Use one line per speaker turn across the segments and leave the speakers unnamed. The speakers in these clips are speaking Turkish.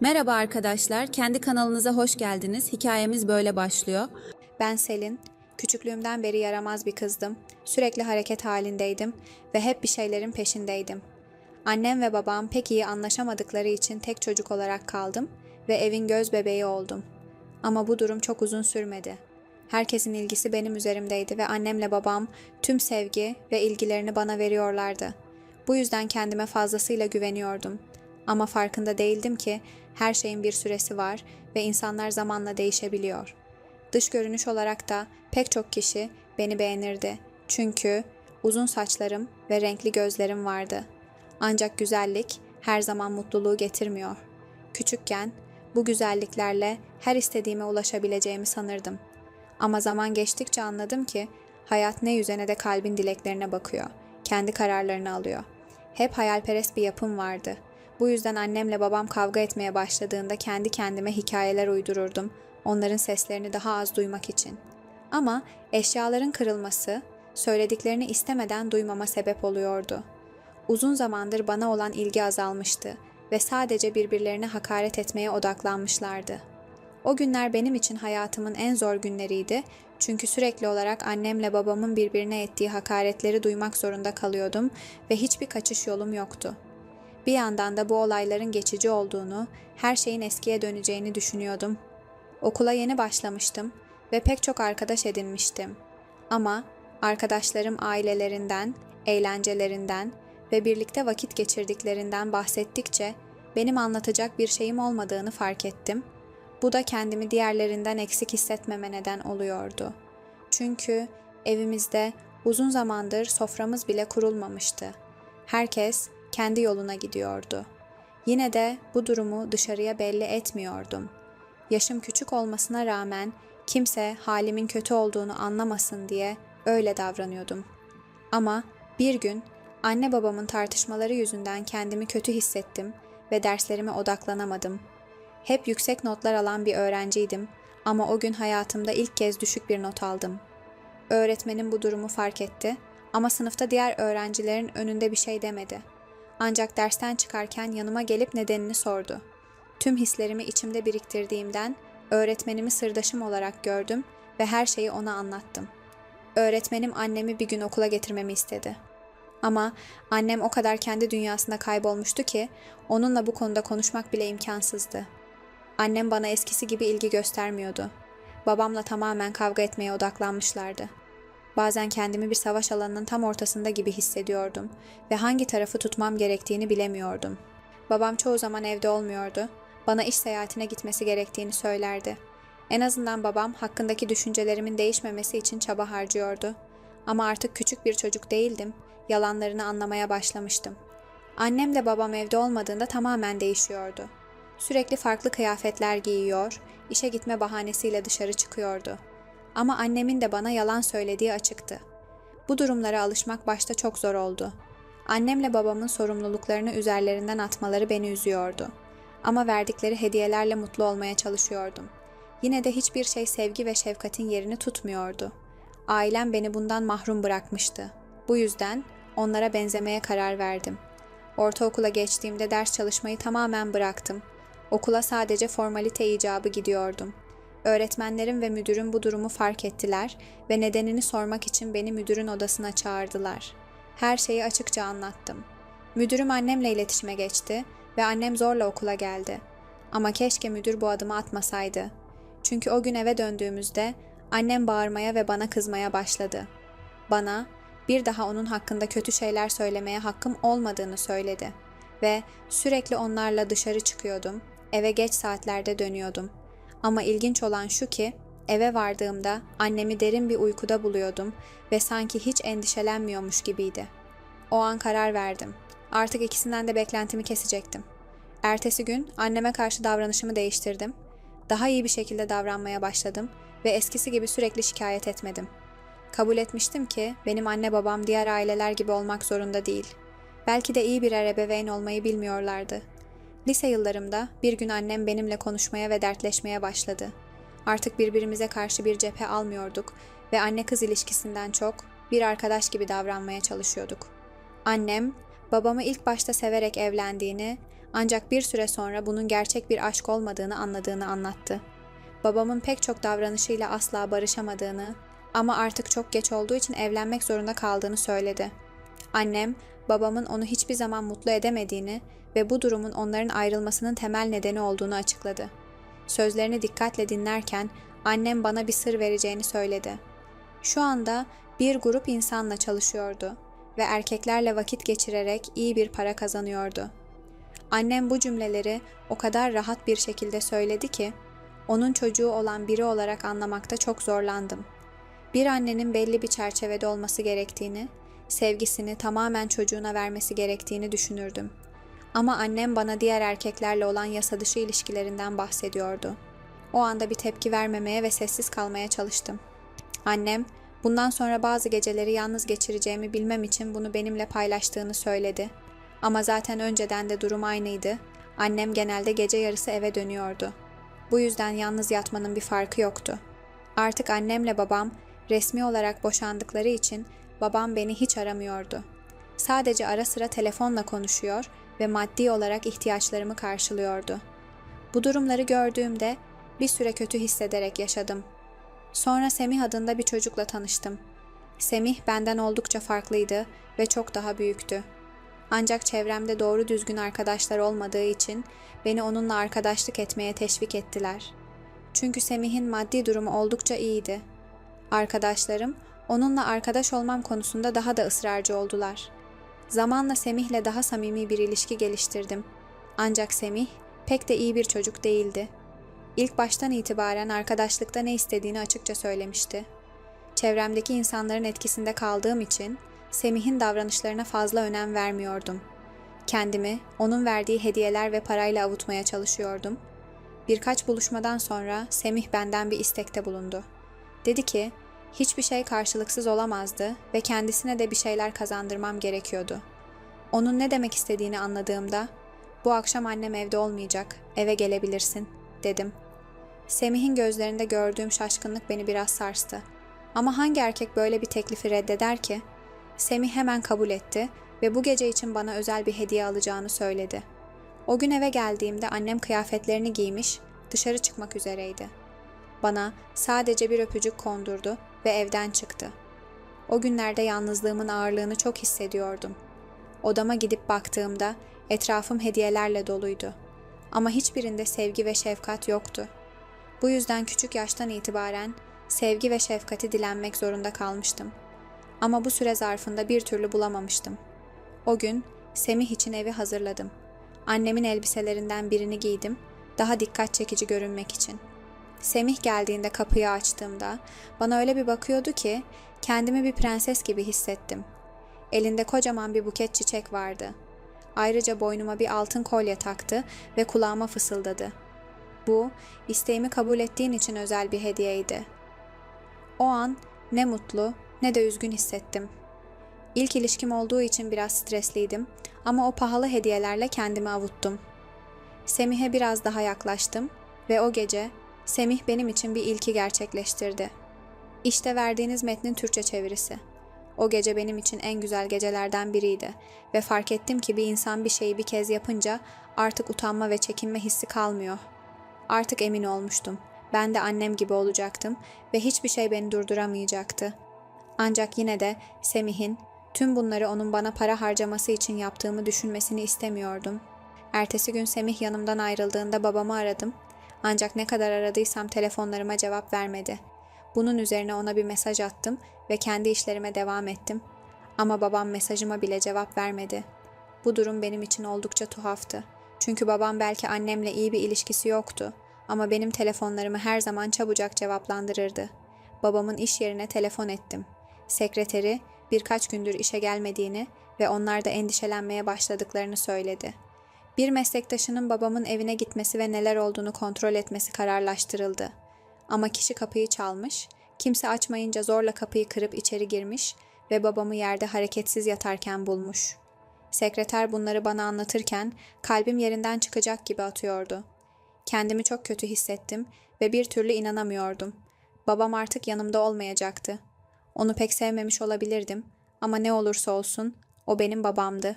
Merhaba arkadaşlar, kendi kanalınıza hoş geldiniz. Hikayemiz böyle başlıyor.
Ben Selin. Küçüklüğümden beri yaramaz bir kızdım. Sürekli hareket halindeydim ve hep bir şeylerin peşindeydim. Annem ve babam pek iyi anlaşamadıkları için tek çocuk olarak kaldım ve evin göz bebeği oldum. Ama bu durum çok uzun sürmedi. Herkesin ilgisi benim üzerimdeydi ve annemle babam tüm sevgi ve ilgilerini bana veriyorlardı. Bu yüzden kendime fazlasıyla güveniyordum. Ama farkında değildim ki her şeyin bir süresi var ve insanlar zamanla değişebiliyor. Dış görünüş olarak da pek çok kişi beni beğenirdi. Çünkü uzun saçlarım ve renkli gözlerim vardı. Ancak güzellik her zaman mutluluğu getirmiyor. Küçükken bu güzelliklerle her istediğime ulaşabileceğimi sanırdım. Ama zaman geçtikçe anladım ki hayat ne yüzene de kalbin dileklerine bakıyor. Kendi kararlarını alıyor. Hep hayalperest bir yapım vardı. Bu yüzden annemle babam kavga etmeye başladığında kendi kendime hikayeler uydururdum. Onların seslerini daha az duymak için. Ama eşyaların kırılması söylediklerini istemeden duymama sebep oluyordu. Uzun zamandır bana olan ilgi azalmıştı ve sadece birbirlerine hakaret etmeye odaklanmışlardı. O günler benim için hayatımın en zor günleriydi çünkü sürekli olarak annemle babamın birbirine ettiği hakaretleri duymak zorunda kalıyordum ve hiçbir kaçış yolum yoktu. Bir yandan da bu olayların geçici olduğunu, her şeyin eskiye döneceğini düşünüyordum. Okula yeni başlamıştım ve pek çok arkadaş edinmiştim. Ama arkadaşlarım ailelerinden, eğlencelerinden ve birlikte vakit geçirdiklerinden bahsettikçe benim anlatacak bir şeyim olmadığını fark ettim. Bu da kendimi diğerlerinden eksik hissetmeme neden oluyordu. Çünkü evimizde uzun zamandır soframız bile kurulmamıştı. Herkes kendi yoluna gidiyordu. Yine de bu durumu dışarıya belli etmiyordum. Yaşım küçük olmasına rağmen kimse halimin kötü olduğunu anlamasın diye öyle davranıyordum. Ama bir gün anne babamın tartışmaları yüzünden kendimi kötü hissettim ve derslerime odaklanamadım. Hep yüksek notlar alan bir öğrenciydim ama o gün hayatımda ilk kez düşük bir not aldım. Öğretmenim bu durumu fark etti ama sınıfta diğer öğrencilerin önünde bir şey demedi. Ancak dersten çıkarken yanıma gelip nedenini sordu. Tüm hislerimi içimde biriktirdiğimden öğretmenimi sırdaşım olarak gördüm ve her şeyi ona anlattım. Öğretmenim annemi bir gün okula getirmemi istedi. Ama annem o kadar kendi dünyasında kaybolmuştu ki onunla bu konuda konuşmak bile imkansızdı. Annem bana eskisi gibi ilgi göstermiyordu. Babamla tamamen kavga etmeye odaklanmışlardı. Bazen kendimi bir savaş alanının tam ortasında gibi hissediyordum ve hangi tarafı tutmam gerektiğini bilemiyordum. Babam çoğu zaman evde olmuyordu. Bana iş seyahatine gitmesi gerektiğini söylerdi. En azından babam hakkındaki düşüncelerimin değişmemesi için çaba harcıyordu. Ama artık küçük bir çocuk değildim. Yalanlarını anlamaya başlamıştım. Annem de babam evde olmadığında tamamen değişiyordu. Sürekli farklı kıyafetler giyiyor, işe gitme bahanesiyle dışarı çıkıyordu. Ama annemin de bana yalan söylediği açıktı. Bu durumlara alışmak başta çok zor oldu. Annemle babamın sorumluluklarını üzerlerinden atmaları beni üzüyordu. Ama verdikleri hediyelerle mutlu olmaya çalışıyordum. Yine de hiçbir şey sevgi ve şefkatin yerini tutmuyordu. Ailem beni bundan mahrum bırakmıştı. Bu yüzden onlara benzemeye karar verdim. Ortaokula geçtiğimde ders çalışmayı tamamen bıraktım. Okula sadece formalite icabı gidiyordum. Öğretmenlerim ve müdürüm bu durumu fark ettiler ve nedenini sormak için beni müdürün odasına çağırdılar. Her şeyi açıkça anlattım. Müdürüm annemle iletişime geçti ve annem zorla okula geldi. Ama keşke müdür bu adımı atmasaydı. Çünkü o gün eve döndüğümüzde annem bağırmaya ve bana kızmaya başladı. Bana bir daha onun hakkında kötü şeyler söylemeye hakkım olmadığını söyledi ve sürekli onlarla dışarı çıkıyordum. Eve geç saatlerde dönüyordum. Ama ilginç olan şu ki eve vardığımda annemi derin bir uykuda buluyordum ve sanki hiç endişelenmiyormuş gibiydi. O an karar verdim. Artık ikisinden de beklentimi kesecektim. Ertesi gün anneme karşı davranışımı değiştirdim. Daha iyi bir şekilde davranmaya başladım ve eskisi gibi sürekli şikayet etmedim. Kabul etmiştim ki benim anne babam diğer aileler gibi olmak zorunda değil. Belki de iyi birer ebeveyn olmayı bilmiyorlardı. Lise yıllarımda bir gün annem benimle konuşmaya ve dertleşmeye başladı. Artık birbirimize karşı bir cephe almıyorduk ve anne kız ilişkisinden çok bir arkadaş gibi davranmaya çalışıyorduk. Annem, babamı ilk başta severek evlendiğini Ancak bir süre sonra bunun gerçek bir aşk olmadığını anladığını anlattı. Babamın pek çok davranışıyla asla barışamadığını ama artık çok geç olduğu için evlenmek zorunda kaldığını söyledi. Annem, babamın onu hiçbir zaman mutlu edemediğini ve bu durumun onların ayrılmasının temel nedeni olduğunu açıkladı. Sözlerini dikkatle dinlerken annem bana bir sır vereceğini söyledi. Şu anda bir grup insanla çalışıyordu ve erkeklerle vakit geçirerek iyi bir para kazanıyordu. Annem bu cümleleri o kadar rahat bir şekilde söyledi ki onun çocuğu olan biri olarak anlamakta çok zorlandım. Bir annenin belli bir çerçevede olması gerektiğini, sevgisini tamamen çocuğuna vermesi gerektiğini düşünürdüm. Ama annem bana diğer erkeklerle olan yasa dışı ilişkilerinden bahsediyordu. O anda bir tepki vermemeye ve sessiz kalmaya çalıştım. Annem, bundan sonra bazı geceleri yalnız geçireceğimi bilmem için bunu benimle paylaştığını söyledi. Ama zaten önceden de durum aynıydı. Annem genelde gece yarısı eve dönüyordu. Bu yüzden yalnız yatmanın bir farkı yoktu. Artık annemle babam resmi olarak boşandıkları için babam beni hiç aramıyordu. Sadece ara sıra telefonla konuşuyor ve maddi olarak ihtiyaçlarımı karşılıyordu. Bu durumları gördüğümde bir süre kötü hissederek yaşadım. Sonra Semih adında bir çocukla tanıştım. Semih benden oldukça farklıydı ve çok daha büyüktü. Ancak çevremde doğru düzgün arkadaşlar olmadığı için beni onunla arkadaşlık etmeye teşvik ettiler. Çünkü Semih'in maddi durumu oldukça iyiydi. Arkadaşlarım onunla arkadaş olmam konusunda daha da ısrarcı oldular. Zamanla Semih'le daha samimi bir ilişki geliştirdim. Ancak Semih pek de iyi bir çocuk değildi. İlk baştan itibaren arkadaşlıkta ne istediğini açıkça söylemişti. Çevremdeki insanların etkisinde kaldığım için Semih'in davranışlarına fazla önem vermiyordum. Kendimi onun verdiği hediyeler ve parayla avutmaya çalışıyordum. Birkaç buluşmadan sonra Semih benden bir istekte bulundu. Dedi ki, hiçbir şey karşılıksız olamazdı ve kendisine de bir şeyler kazandırmam gerekiyordu. Onun ne demek istediğini anladığımda, bu akşam annem evde olmayacak, eve gelebilirsin, dedim. Semih'in gözlerinde gördüğüm şaşkınlık beni biraz sarstı. Ama hangi erkek böyle bir teklifi reddeder ki? Semih hemen kabul etti ve bu gece için bana özel bir hediye alacağını söyledi. O gün eve geldiğimde annem kıyafetlerini giymiş, dışarı çıkmak üzereydi. Bana sadece bir öpücük kondurdu ve evden çıktı. O günlerde yalnızlığımın ağırlığını çok hissediyordum. Odama gidip baktığımda etrafım hediyelerle doluydu. Ama hiçbirinde sevgi ve şefkat yoktu. Bu yüzden küçük yaştan itibaren sevgi ve şefkati dilenmek zorunda kalmıştım. Ama bu süre zarfında bir türlü bulamamıştım. O gün Semih için evi hazırladım. Annemin elbiselerinden birini giydim, daha dikkat çekici görünmek için. Semih geldiğinde kapıyı açtığımda bana öyle bir bakıyordu ki kendimi bir prenses gibi hissettim. Elinde kocaman bir buket çiçek vardı. Ayrıca boynuma bir altın kolye taktı ve kulağıma fısıldadı. Bu, isteğimi kabul ettiğin için özel bir hediyeydi. O an ne mutlu ne de üzgün hissettim. İlk ilişkim olduğu için biraz stresliydim ama o pahalı hediyelerle kendimi avuttum. Semih'e biraz daha yaklaştım ve o gece Semih benim için bir ilki gerçekleştirdi. İşte verdiğiniz metnin Türkçe çevirisi. O gece benim için en güzel gecelerden biriydi ve fark ettim ki bir insan bir şeyi bir kez yapınca artık utanma ve çekinme hissi kalmıyor. Artık emin olmuştum. Ben de annem gibi olacaktım ve hiçbir şey beni durduramayacaktı. Ancak yine de Semih'in tüm bunları onun bana para harcaması için yaptığımı düşünmesini istemiyordum. Ertesi gün Semih yanımdan ayrıldığında babamı aradım. Ancak ne kadar aradıysam telefonlarıma cevap vermedi. Bunun üzerine ona bir mesaj attım ve kendi işlerime devam ettim. Ama babam mesajıma bile cevap vermedi. Bu durum benim için oldukça tuhaftı. Çünkü babam belki annemle iyi bir ilişkisi yoktu ama benim telefonlarımı her zaman çabucak cevaplandırırdı. Babamın iş yerine telefon ettim. Sekreteri birkaç gündür işe gelmediğini ve onlar da endişelenmeye başladıklarını söyledi. Bir meslektaşının babamın evine gitmesi ve neler olduğunu kontrol etmesi kararlaştırıldı. Ama kişi kapıyı çalmış, kimse açmayınca zorla kapıyı kırıp içeri girmiş ve babamı yerde hareketsiz yatarken bulmuş. Sekreter bunları bana anlatırken kalbim yerinden çıkacak gibi atıyordu. Kendimi çok kötü hissettim ve bir türlü inanamıyordum. Babam artık yanımda olmayacaktı. Onu pek sevmemiş olabilirdim ama ne olursa olsun o benim babamdı.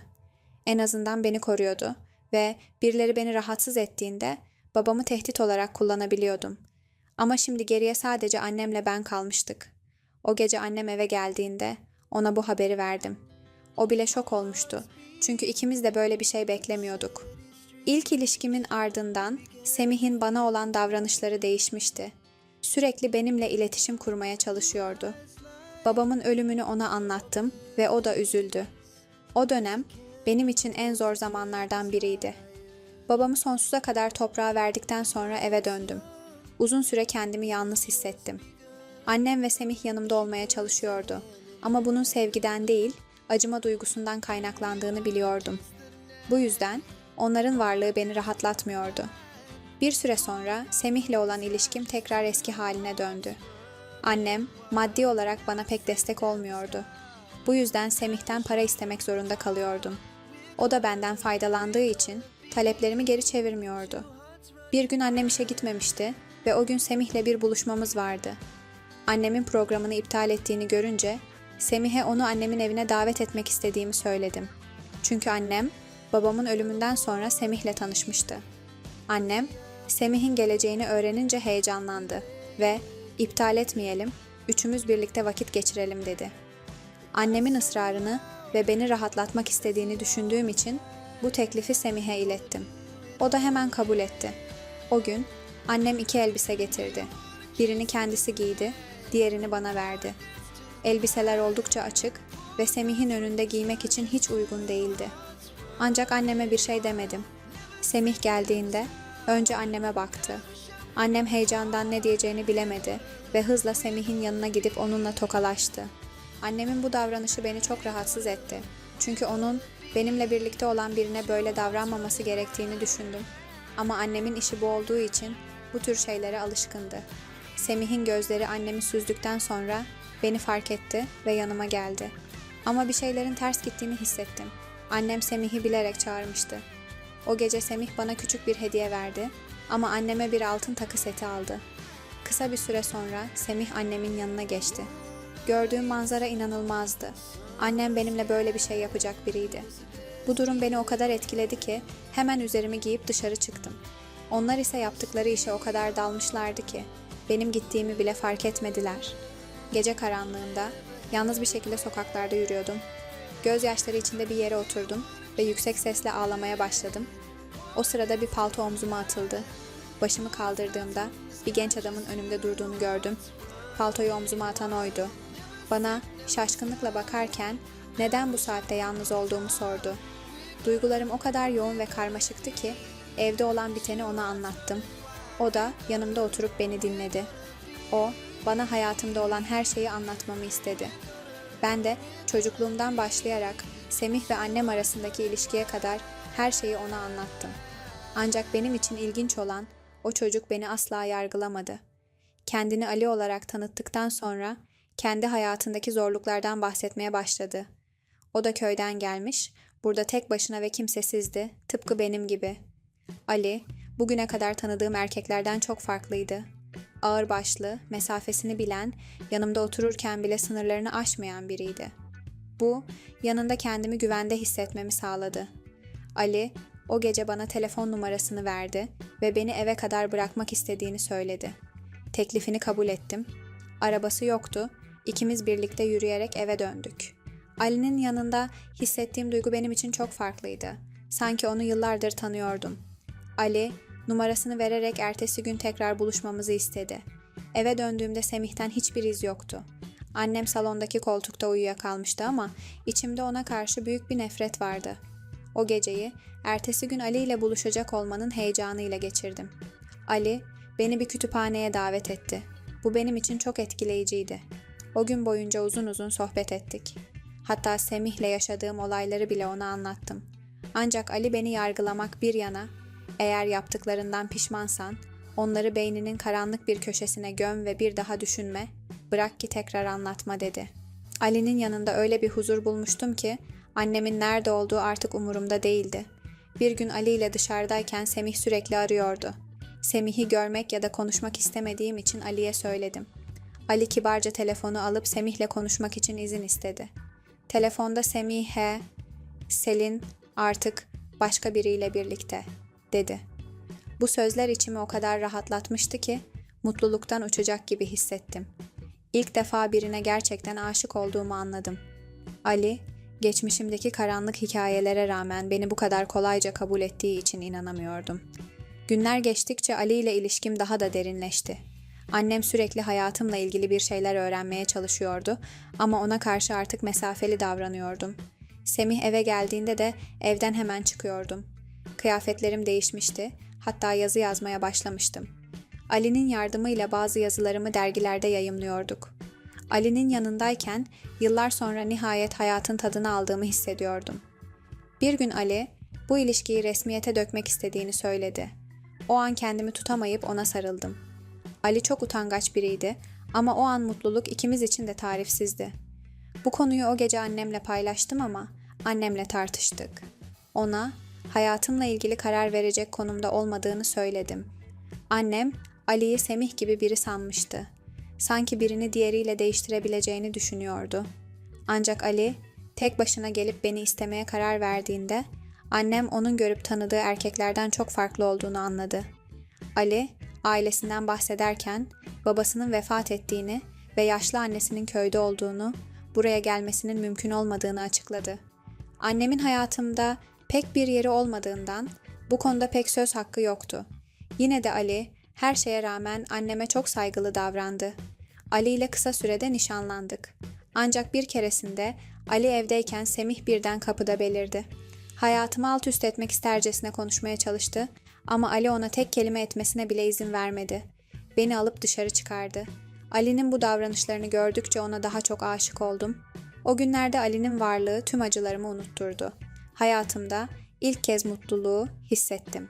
En azından beni koruyordu ve birileri beni rahatsız ettiğinde babamı tehdit olarak kullanabiliyordum. Ama şimdi geriye sadece annemle ben kalmıştık. O gece annem eve geldiğinde ona bu haberi verdim. O bile şok olmuştu. Çünkü ikimiz de böyle bir şey beklemiyorduk. İlk ilişkimin ardından Semih'in bana olan davranışları değişmişti. Sürekli benimle iletişim kurmaya çalışıyordu. Babamın ölümünü ona anlattım ve o da üzüldü. O dönem benim için en zor zamanlardan biriydi. Babamı sonsuza kadar toprağa verdikten sonra eve döndüm. Uzun süre kendimi yalnız hissettim. Annem ve Semih yanımda olmaya çalışıyordu. Ama bunun sevgiden değil, acıma duygusundan kaynaklandığını biliyordum. Bu yüzden onların varlığı beni rahatlatmıyordu. Bir süre sonra Semih'le olan ilişkim tekrar eski haline döndü. Annem maddi olarak bana pek destek olmuyordu. Bu yüzden Semih'ten para istemek zorunda kalıyordum. O da benden faydalandığı için taleplerimi geri çevirmiyordu. Bir gün annem işe gitmemişti ve o gün Semih'le bir buluşmamız vardı. Annemin programını iptal ettiğini görünce Semih'e onu annemin evine davet etmek istediğimi söyledim. Çünkü annem babamın ölümünden sonra Semih'le tanışmıştı. Annem Semih'in geleceğini öğrenince heyecanlandı ve iptal etmeyelim, üçümüz birlikte vakit geçirelim dedi. Annemin ısrarını ve beni rahatlatmak istediğini düşündüğüm için bu teklifi Semih'e ilettim. O da hemen kabul etti. O gün annem iki elbise getirdi. Birini kendisi giydi, diğerini bana verdi. Elbiseler oldukça açık ve Semih'in önünde giymek için hiç uygun değildi. Ancak anneme bir şey demedim. Semih geldiğinde önce anneme baktı. Annem heyecandan ne diyeceğini bilemedi ve hızla Semih'in yanına gidip onunla tokalaştı. Annemin bu davranışı beni çok rahatsız etti. Çünkü onun benimle birlikte olan birine böyle davranmaması gerektiğini düşündüm. Ama annemin işi bu olduğu için bu tür şeylere alışkındı. Semih'in gözleri annemi süzdükten sonra beni fark etti ve yanıma geldi. Ama bir şeylerin ters gittiğini hissettim. Annem Semih'i bilerek çağırmıştı. O gece Semih bana küçük bir hediye verdi ama anneme bir altın takı seti aldı. Kısa bir süre sonra Semih annemin yanına geçti. Gördüğüm manzara inanılmazdı. Annem benimle böyle bir şey yapacak biriydi. Bu durum beni o kadar etkiledi ki hemen üzerimi giyip dışarı çıktım. Onlar ise yaptıkları işe o kadar dalmışlardı ki benim gittiğimi bile fark etmediler. Gece karanlığında yalnız bir şekilde sokaklarda yürüyordum. Gözyaşları içinde bir yere oturdum ve yüksek sesle ağlamaya başladım. O sırada bir palto omzuma atıldı. Başımı kaldırdığımda bir genç adamın önümde durduğunu gördüm. Paltoyu omzuma atan oydu. Bana şaşkınlıkla bakarken neden bu saatte yalnız olduğumu sordu. Duygularım o kadar yoğun ve karmaşıktı ki evde olan biteni ona anlattım. O da yanımda oturup beni dinledi. O bana hayatımda olan her şeyi anlatmamı istedi. Ben de çocukluğumdan başlayarak Semih ve annem arasındaki ilişkiye kadar her şeyi ona anlattım. Ancak benim için ilginç olan o çocuk beni asla yargılamadı. Kendini Ali olarak tanıttıktan sonra kendi hayatındaki zorluklardan bahsetmeye başladı. O da köyden gelmiş, burada tek başına ve kimsesizdi, tıpkı benim gibi. Ali, bugüne kadar tanıdığım erkeklerden çok farklıydı. Ağırbaşlı, mesafesini bilen, yanımda otururken bile sınırlarını aşmayan biriydi. Bu, yanında kendimi güvende hissetmemi sağladı. Ali, o gece bana telefon numarasını verdi ve beni eve kadar bırakmak istediğini söyledi. Teklifini kabul ettim. Arabası yoktu. İkimiz birlikte yürüyerek eve döndük. Ali'nin yanında hissettiğim duygu benim için çok farklıydı. Sanki onu yıllardır tanıyordum. Ali, numarasını vererek ertesi gün tekrar buluşmamızı istedi. Eve döndüğümde Semih'ten hiçbir iz yoktu. Annem salondaki koltukta uyuyakalmıştı ama içimde ona karşı büyük bir nefret vardı. O geceyi ertesi gün Ali ile buluşacak olmanın heyecanıyla geçirdim. Ali beni bir kütüphaneye davet etti. Bu benim için çok etkileyiciydi. O gün boyunca uzun uzun sohbet ettik. Hatta Semih'le yaşadığım olayları bile ona anlattım. Ancak Ali beni yargılamak bir yana, eğer yaptıklarından pişmansan, onları beyninin karanlık bir köşesine göm ve bir daha düşünme, bırak ki tekrar anlatma dedi. Ali'nin yanında öyle bir huzur bulmuştum ki, annemin nerede olduğu artık umurumda değildi. Bir gün Ali ile dışarıdayken Semih sürekli arıyordu. Semih'i görmek ya da konuşmak istemediğim için Ali'ye söyledim. Ali kibarca telefonu alıp Semih'le konuşmak için izin istedi. Telefonda Semih'e, Selin artık başka biriyle birlikte, dedi. Bu sözler içimi o kadar rahatlatmıştı ki mutluluktan uçacak gibi hissettim. İlk defa birine gerçekten aşık olduğumu anladım. Ali, geçmişimdeki karanlık hikayelere rağmen beni bu kadar kolayca kabul ettiği için inanamıyordum. Günler geçtikçe Ali ile ilişkim daha da derinleşti. Annem sürekli hayatımla ilgili bir şeyler öğrenmeye çalışıyordu ama ona karşı artık mesafeli davranıyordum. Semih eve geldiğinde de evden hemen çıkıyordum. Kıyafetlerim değişmişti, hatta yazı yazmaya başlamıştım. Ali'nin yardımıyla bazı yazılarımı dergilerde yayımlıyorduk. Ali'nin yanındayken yıllar sonra nihayet hayatın tadını aldığımı hissediyordum. Bir gün Ali, bu ilişkiyi resmiyete dökmek istediğini söyledi. O an kendimi tutamayıp ona sarıldım. Ali çok utangaç biriydi ama o an mutluluk ikimiz için de tarifsizdi. Bu konuyu o gece annemle paylaştım ama annemle tartıştık. Ona hayatımla ilgili karar verecek konumda olmadığını söyledim. Annem Ali'yi Semih gibi biri sanmıştı. Sanki birini diğeriyle değiştirebileceğini düşünüyordu. Ancak Ali tek başına gelip beni istemeye karar verdiğinde annem onun görüp tanıdığı erkeklerden çok farklı olduğunu anladı. Ali ailesinden bahsederken babasının vefat ettiğini ve yaşlı annesinin köyde olduğunu, buraya gelmesinin mümkün olmadığını açıkladı. Annemin hayatımda pek bir yeri olmadığından bu konuda pek söz hakkı yoktu. Yine de Ali her şeye rağmen anneme çok saygılı davrandı. Ali ile kısa sürede nişanlandık. Ancak bir keresinde Ali evdeyken Semih birden kapıda belirdi. Hayatımı alt üst etmek istercesine konuşmaya çalıştı ama Ali ona tek kelime etmesine bile izin vermedi. Beni alıp dışarı çıkardı. Ali'nin bu davranışlarını gördükçe ona daha çok aşık oldum. O günlerde Ali'nin varlığı tüm acılarımı unutturdu. Hayatımda ilk kez mutluluğu hissettim.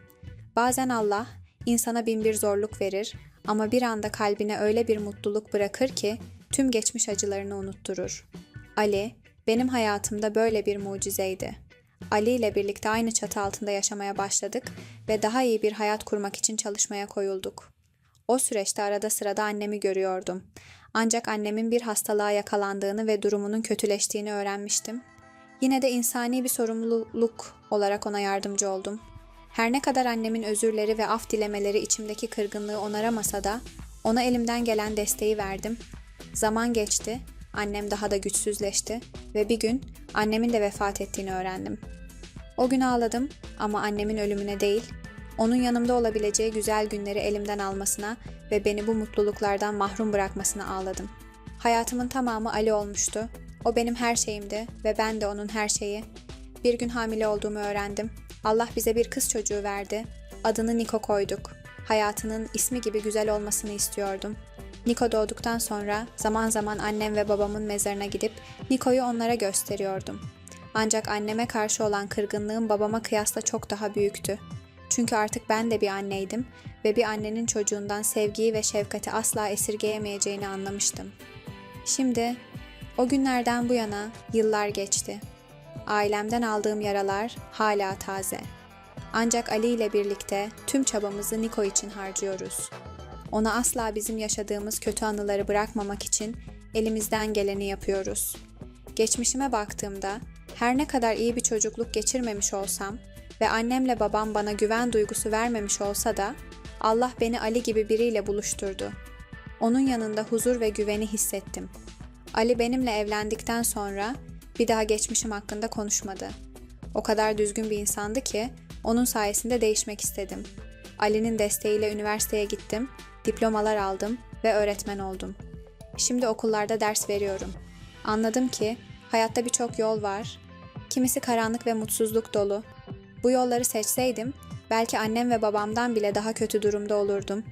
Bazen Allah insana bin bir zorluk verir ama bir anda kalbine öyle bir mutluluk bırakır ki tüm geçmiş acılarını unutturur. Ali, benim hayatımda böyle bir mucizeydi. Ali ile birlikte aynı çatı altında yaşamaya başladık ve daha iyi bir hayat kurmak için çalışmaya koyulduk. O süreçte arada sırada annemi görüyordum. Ancak annemin bir hastalığa yakalandığını ve durumunun kötüleştiğini öğrenmiştim. Yine de insani bir sorumluluk olarak ona yardımcı oldum. Her ne kadar annemin özürleri ve af dilemeleri içimdeki kırgınlığı onaramasa da ona elimden gelen desteği verdim. Zaman geçti, annem daha da güçsüzleşti ve bir gün annemin de vefat ettiğini öğrendim. O gün ağladım ama annemin ölümüne değil, onun yanımda olabileceği güzel günleri elimden almasına ve beni bu mutluluklardan mahrum bırakmasına ağladım. Hayatımın tamamı Ali olmuştu. O benim her şeyimdi ve ben de onun her şeyi. Bir gün hamile olduğumu öğrendim. Allah bize bir kız çocuğu verdi. Adını Niko koyduk. Hayatının ismi gibi güzel olmasını istiyordum. Niko doğduktan sonra zaman zaman annem ve babamın mezarına gidip Niko'yu onlara gösteriyordum. Ancak anneme karşı olan kırgınlığım babama kıyasla çok daha büyüktü. Çünkü artık ben de bir anneydim ve bir annenin çocuğundan sevgiyi ve şefkati asla esirgeyemeyeceğini anlamıştım. Şimdi o günlerden bu yana yıllar geçti. Ailemden aldığım yaralar hala taze. Ancak Ali ile birlikte tüm çabamızı Niko için harcıyoruz. Ona asla bizim yaşadığımız kötü anıları bırakmamak için elimizden geleni yapıyoruz. Geçmişime baktığımda her ne kadar iyi bir çocukluk geçirmemiş olsam ve annemle babam bana güven duygusu vermemiş olsa da Allah beni Ali gibi biriyle buluşturdu. Onun yanında huzur ve güveni hissettim. Ali benimle evlendikten sonra bir daha geçmişim hakkında konuşmadı. O kadar düzgün bir insandı ki onun sayesinde değişmek istedim. Ali'nin desteğiyle üniversiteye gittim, diplomalar aldım ve öğretmen oldum. Şimdi okullarda ders veriyorum. Anladım ki hayatta birçok yol var. Kimisi karanlık ve mutsuzluk dolu. Bu yolları seçseydim belki annem ve babamdan bile daha kötü durumda olurdum.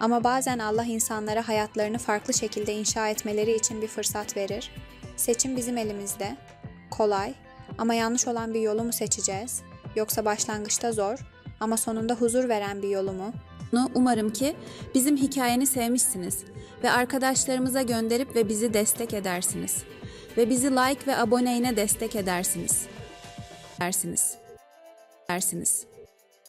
Ama bazen Allah insanlara hayatlarını farklı şekilde inşa etmeleri için bir fırsat verir. Seçim bizim elimizde. Kolay ama yanlış olan bir yolu mu seçeceğiz? Yoksa başlangıçta zor ama sonunda huzur veren bir yolu mu?
Umarım ki bizim hikayeni sevmişsiniz ve arkadaşlarımıza gönderip ve bizi destek edersiniz. Ve bizi like ve aboneyle destek edersiniz. Dersiniz. Dersiniz.